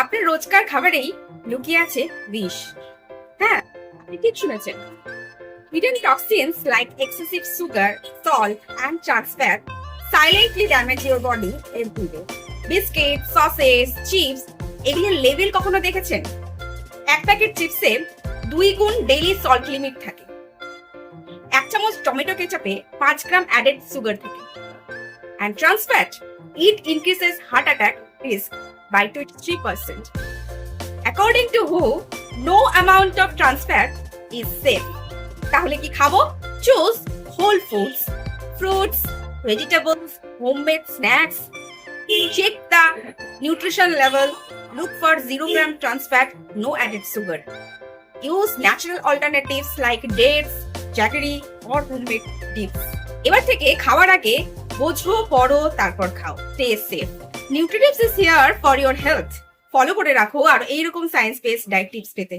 আপনার রোজকার খাবারেই লুকিয়ে আছে বিষ। হ্যাঁ আপনি ঠিক শুনেছেন। Hidden toxins like excessive sugar, salt, and trans fat silently damage your body every. Biscuit sauces chips এগুলির লেভেল কখনো দেখেছেন? এক প্যাকেট চিপসে দুই গুণ ডেইলি সল্ট লিমিট থাকে। এক চামচ টমেটো কেচাপে পাঁচ গ্রাম অ্যাডেড সুগার থাকে। And trans fat it increases heart attack risk by 23%. According to WHO, no amount of trans fat is safe. তাহলে কি খাবো choose whole foods fruits vegetables homemade snacks check the nutrition level look for zero gram trans fat no added sugar use natural alternatives like dates jaggery or homemade dips এবার থেকে খাওয়ার আগে বোঝো, পড়ো, তারপর খাও। Stay safe nutritives is here for your health follow করে রাখো আর এইরকম সায়েন্স বেসড ডায়েট টিপস পেতে।